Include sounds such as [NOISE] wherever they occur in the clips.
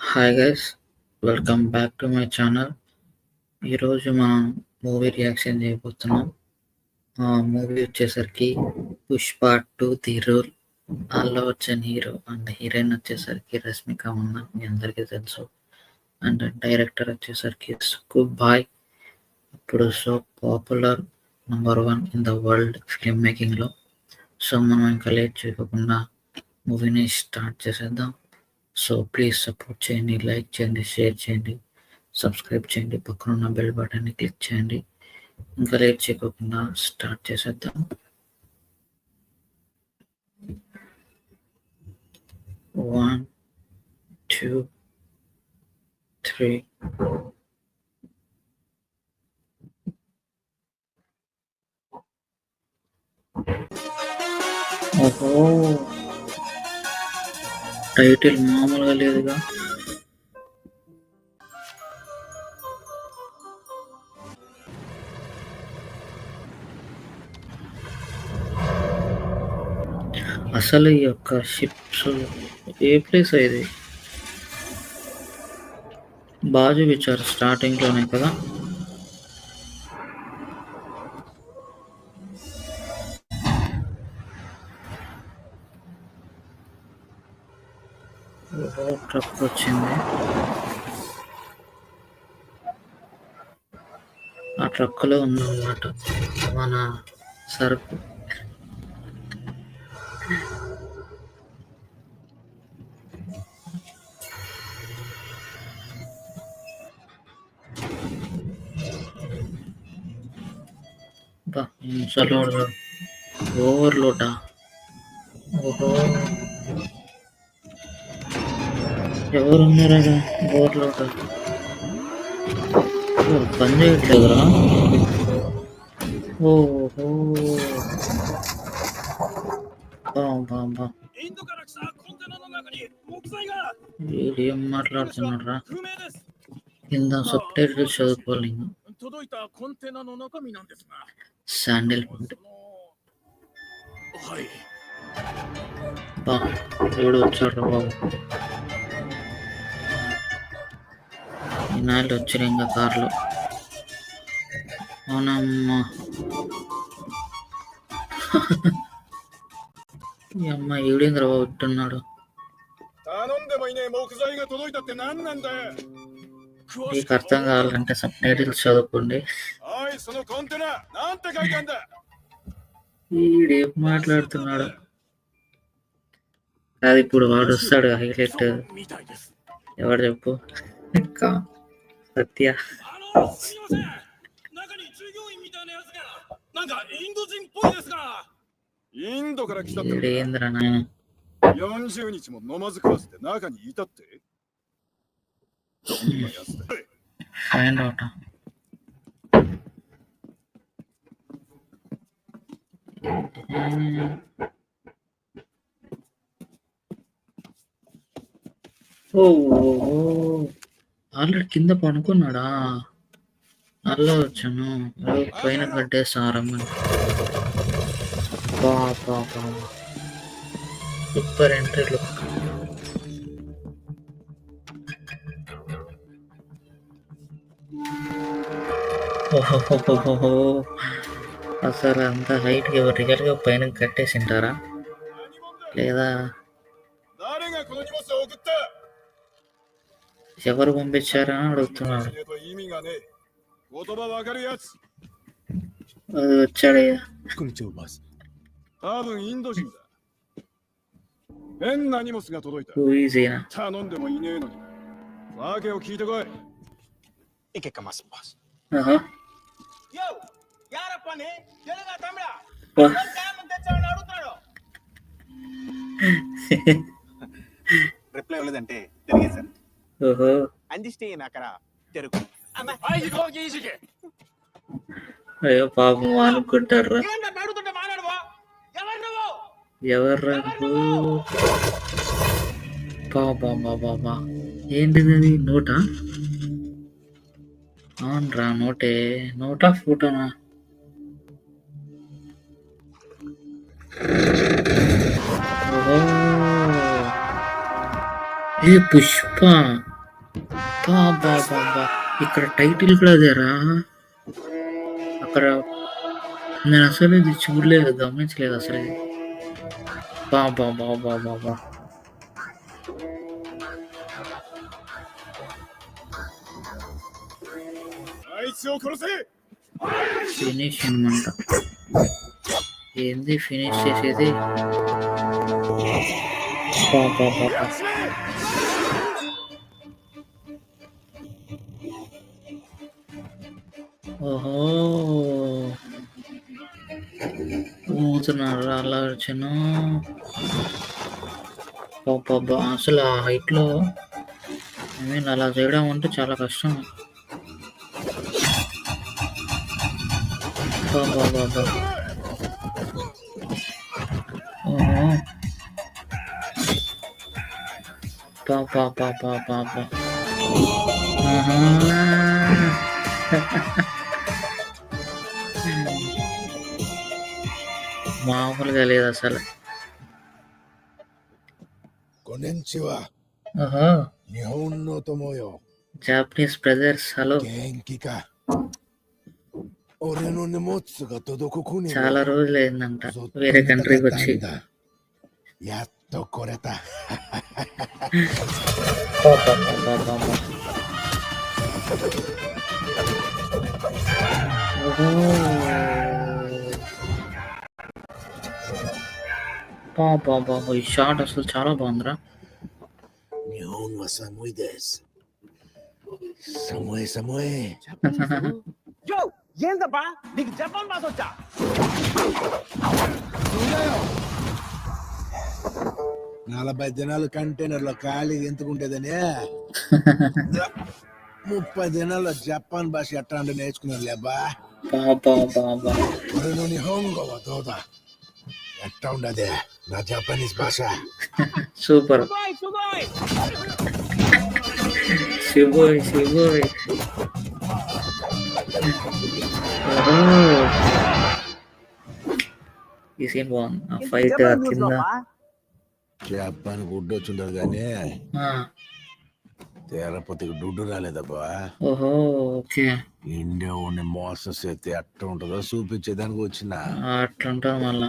Hi guys welcome back to my channel ఈరోజు మనం movie reaction చేయబోతున్నాం. ఆ మూవీ వచ్చేసరికి Pushpa two the rule Allu వచ్చిన హీరో అండ్ హీరోయిన్ వచ్చేసరికి రష్మిక ఉన్న మీ అందరికీ తెలుసు. అండ్ డైరెక్టర్ వచ్చేసరికి సుకుబ్ బాయ్ ఇప్పుడు so popular number one in the world film మేకింగ్లో so మనం ఇంకా లేట్ చేయకుండా మూవీని స్టార్ట్ చేసేద్దాం. సో ప్లీజ్ సపోర్ట్ చేయండి లైక్ చేయండి షేర్ చేయండి సబ్స్క్రైబ్ చేయండి పక్కన ఉన్న బెల్ బటన్ని క్లిక్ చేయండి. ఇంకా లేట్ చేయకుండా స్టార్ట్ చేసేద్దాం. వన్ టూ త్రీ ఓహో టైటిల్ మామూలుగా లేదుగా. అసలు ఈ యొక్క షిప్స్ ఏ ప్లేస్ ఇది? బాజు చూపించారు స్టార్టింగ్లోనే కదా? ట్రక్ వచ్చింది ఆ ట్రక్లో ఉందన్నమాట. మన సరుకు. ముసలోడు ఓవర్లోటా ఓహో. ఎవరు ఉన్నారా బోర్లో పని చేయట్లేదురా ఓహో వీడు ఏం మాట్లాడుతున్నాడు రా కింద సబ్ టైటిల్స్ చదువుకోవాలి శాండిల్ బా ఎవడు వచ్చాడు బాబు ఇన్నాళ్ళు వచ్చారు ఇంకా కార్లు. అవునమ్మా. ఈ అమ్మాయి ఈవిడేంద్ర బాబు ఇట్టున్నాడు? మీకు అర్థం కావాలంటే సబ్ టైటిల్స్ చదువుకోండి. ఈడేం మాట్లాడుతున్నాడు? అది ఇప్పుడు వాడు వస్తాడు హైలైట్. ఎవరు చెప్పు? なんか、だってや。あの、すません。中に従業員みたいなやつが、なんかインド人っぽいです。インドから来たってレジだな。40日も飲まず食わせて中にいたって。どんなやつだ。大変だった。ఆల్రెడీ కింద పనుకున్నాడా? అలా వచ్చాను. పైన కట్టే సారమ్మని సూపర్ ఎంట్రీ అసలు ఓహో అసలు అంత హైట్కి రియల్గా పైన కట్టేసి ఉంటారా లేదా ఎవరు పంపించారా అని అడుగుతున్నాడు えと意味がねえ。言葉わかるやつ。 అది వచ్చాడయ్యా こんにちは、バス。多分インド人だ。変な荷物が届いた。 ఈజీనా 頼んでもいねえのに。訳を聞いてこい。 いけかます、バス。 ఆహా. యో యార పని తెలుగా తమిళ [LAUGHS] వా. డ్యామ్ తెచ్చామని అడుగుతున్నాడు రిప్లై ఇవ్వలేదంటే తిరిగేశారు ఓహో అందిస్తే అక్కడ తెరుగు. అయ్యో పాపం అనుకుంటారా? ఎవర్రా బాబా బాబా ఏంటిది అది నోటా? అవునరా నోటే. నోటా ఫోటోనా? ఏ పుష్ప? బాబా ఇక్కడ టైటిల్ కూడా అదేరా. అక్కడ నేను అసలు ఇది చూడలేదు గమనించలేదు అసలు. బా బా బా బా బా ఫినిష్ అనమాట ఏంది ఫినిష్ చేసేది? పాపా పాపా ఊతున్నారు అలా వచ్చాను బాబా అసలు ఆ హైట్లో ఐ మీన్ అలా చేయడం అంటే చాలా కష్టం. బాబా బాబా ఓహో పాపా పాపా పాపా [LAUGHS] మామూలుగా లేదు అసలు. జాపనీస్ బ్రదర్స్ హలో చాలా రోజులు అయిందంట వేరే కంట్రీకి వచ్చి. ఓహో. అబ్బా బాబా ఈ షాట్ అసలు చాలా బాగుందిరా. సమోయ్ సమోయ్ ఏందబ్బా నీకు నలభై దినాలు కంటైనర్లో ఖాళీ ఎంతకుంటేదని ముప్పై దినాల్లో జపాన్ భాష ఎట్లా అంటే నేర్చుకున్నారు లేబా నువ్వు నీ హోంగోవా దోదా ఎట్లా ఉండదే? నా జపనీస్ భాష సూపర్ సుగోయ్ సుగోయ్ శివోయ్ శివోయ్ ఓహో ఈ సీన్ బాగుంది ఆ ఫైట్ కింద జపాన్ గుడ్డు వచ్చిండదు కానీ ఆ, తిరుపతికి దుడ్డు రాలేదబ్బా ఓహో ఓకే ఇండియా ఉండి మోసం చేస్తే ఎట్లా ఉంటుందో చూపించేదానికి వచ్చిన అట్లా ఉంటుంది మళ్ళా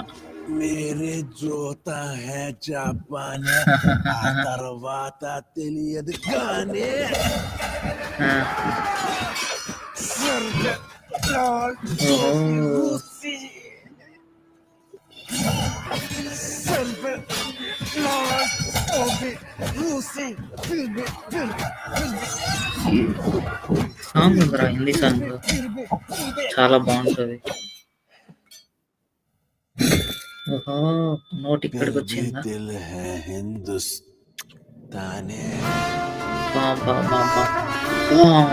మేరే జోతా హే జపాన్ ఆ తర్వాత తెలియదు కానీ ఆ, ఓహో సాంగ్ ఉందిరా హిందీ సాంగ్ చాలా బాగుంటది ఓహో నోటి ఇక్కడికి వచ్చింది హిందుస్థానే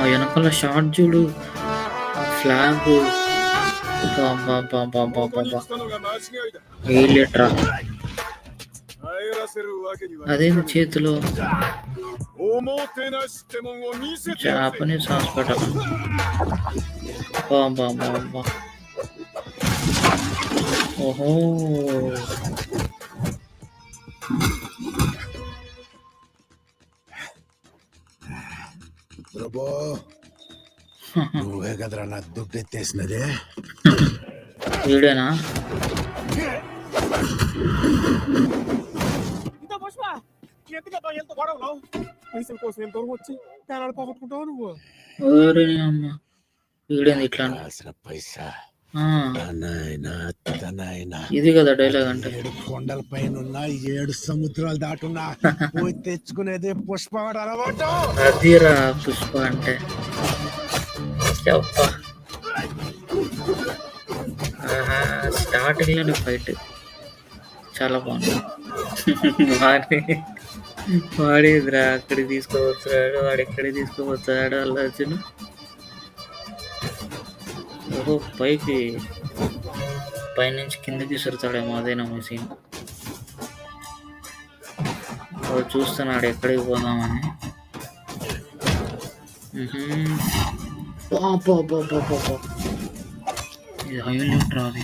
వెనకాల షార్ట్ చూడు. ఫ్లాగ్. వేయలేట్రా అదేమి చేతిలో? Japanese hospital. బాబా బాబా ఓహో ప్రభు నువ్వే కదరా నా దుడ్డు ఎత్తేసినదే వీడేనా? ఇంత పుష్ప ఎందుకబ్బా ఎంత గొడవలు? పైసల కోసం ఎంత దూరం వచ్చి ప్రాణాలు పోగొట్టుకుంటావు నువ్వు? వీడేంది ఇట్లా? పైసా? ఇది కదా డైలాగ్ అంటే. ఏడు కొండల పైన ఉన్న ఏడు సముద్రాలు దాటున్నా పోయి తెచ్చుకునేది అలవాటు. అదిరా పుష్ప అంటే. స్టార్టింగ్లోనే ఫైట్ చాలా బాగుంది. వాడి వాడేదిరా అక్కడికి తీసుకుపోతున్నాడు వాడు ఎక్కడికి తీసుకుపోతాడు అలా వచ్చిన ఓహో పైకి పైనుంచి కిందకి విసురుతాడేమో అదేనా మీ సీన్ వాడు చూస్తున్నాడు ఎక్కడికి పోదామని మ్మ్హ్మ్. పా, పా, పా, పా, పా, పా. ఇది హైలైట్ రాది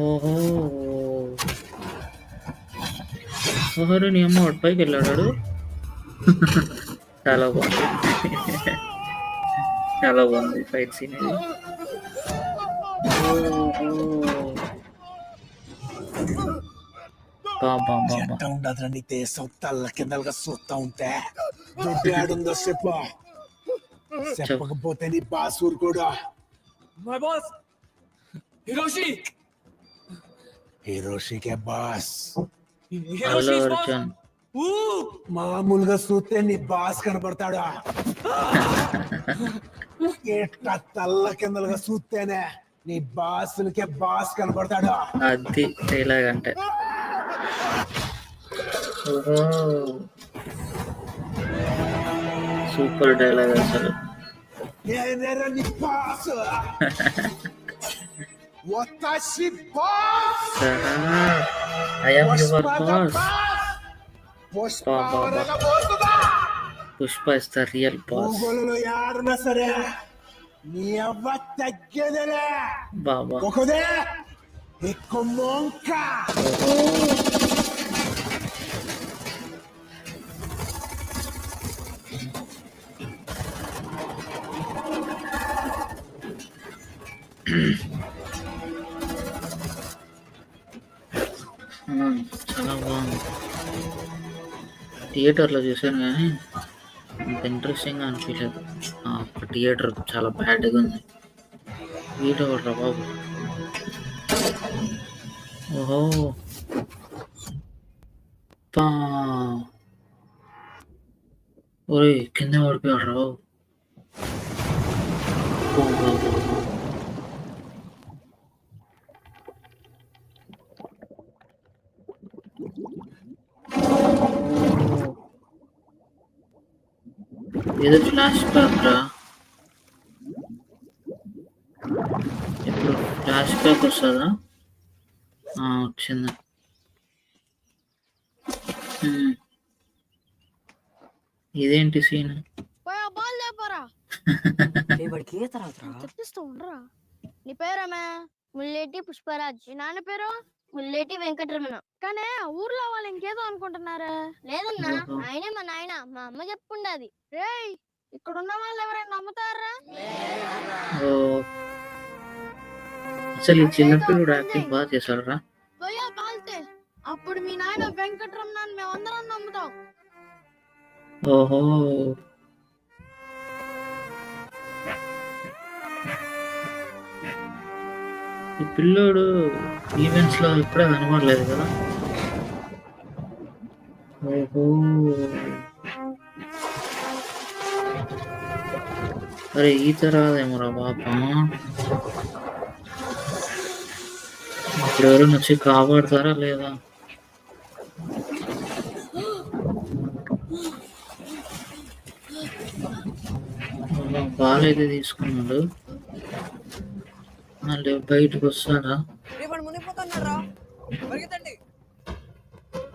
ఓహో ఓహరి నీ అమ్మ వాడి పైకి వెళ్ళాడు చాలా బాగుంది. చాలా బాగుంది ఫైట్ సీన్ ఇది. ఎట్ట ఉండదురా నీ దేశం తల్ల కిందలుగా చూస్తా ఉంటే. దుడ్డు ఆడుందో చెప్పు. చెప్పకపోతే నీ బాసూరు కూడా. మై బాస్ హిరోషి హీరోషికే బాస్ అల్లు అర్జున్ ఊ మామూలుగా చూస్తే నీ బాస్ కనపడతాడా? ఎట్ట తల్ల కిందలుగా చూస్తేనే నీ బాసులకే బాస్ కనపడతాడా? అది ఓహో. సూపర్ డైలాగ్ అసలు. నేనేరా నీ boss? [LAUGHS] వతాషి boss! I am your boss! Pushpa బా, బా, బా. వరద పోతుందా? Pushpa is the real boss భూగోళంలో యారున్నా సరే నీ అవ్వ తగ్గేదేలే బాబా ఒకదే ఎక్కువ మొంక ఆ, థియేటర్లో చూసాను కానీ అంత ఇంట్రెస్టింగ్గా అనిపించలేదు. ఆ, ఒక థియేటర్ చాలా బ్యాడ్గా ఉంది. వీడియో రా బాబు. ఓహో. పా ఒరే కింద పడిపోయాడు రా బాబు. ఏదో ఫ్లాష్ బ్యాక్ రా. ఇప్పుడు ఫ్లాష్ బ్యాక్ వస్తుందా? ఆ, వచ్చింది. ఇదేంటి సీన్? చెప్పిస్తూ ఉండరా. నీ పుష్పరాజ్. నీ నాన్న పేరు? ముల్లేటి వెంకటరమణ. కానీ ఊర్లో వాళ్ళు ఇంకేదో అనుకుంటున్నారా? లేదన్నా. ఆయనే మా నాయన మా అమ్మ చెప్పుండది. రేయ్ ఇక్కడ ఉన్న వాళ్ళు ఎవరైనా నమ్ముతారా? అసలు ఈ చిన్నపిల్లడు యాక్టింగ్ బాగా చేశాడు రా పోయా బాల్తే అప్పుడు మీ నాయన వెంకటరమణ మేమందరం నమ్ముతాం. ఓహో. ఈ పిల్లోడు ఈవెంట్స్లో ఇప్పుడే కనబడలేదు కదా. ఓహో. అరే ఈత రాదేమోరా బాబా ఇప్పుడు ఎవరైనా వచ్చి కాపాడతారా లేదా? బాలైతే తీసుకున్నాడు. మళ్ళీ బయటకు వస్తాడా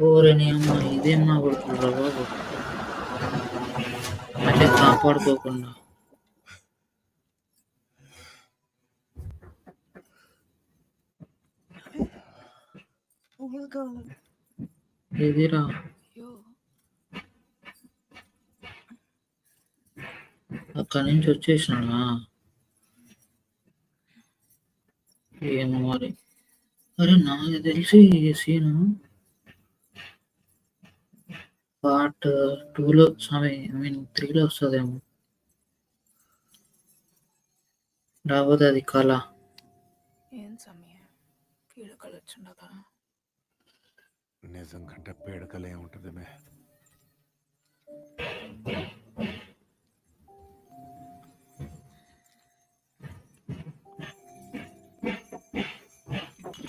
ఓరని అమ్మ ఇదేం నా కొడుకురా బాబు? మళ్ళీ కాపాడుకోకుండా. ఎదిరా అక్కడి నుంచి వచ్చేసినాడా? ఏమో మరి. అరే నాకు తెలిసి ఈ సీన్ పార్ట్ టూలో సారీ ఐ మీన్ త్రీలో వస్తుందేమో. రాబోతే అది కళ. ఏం సమయ? పీడకలు వచ్చిండగా నిజం కంటే పీడకలే ఉంటుంది మే?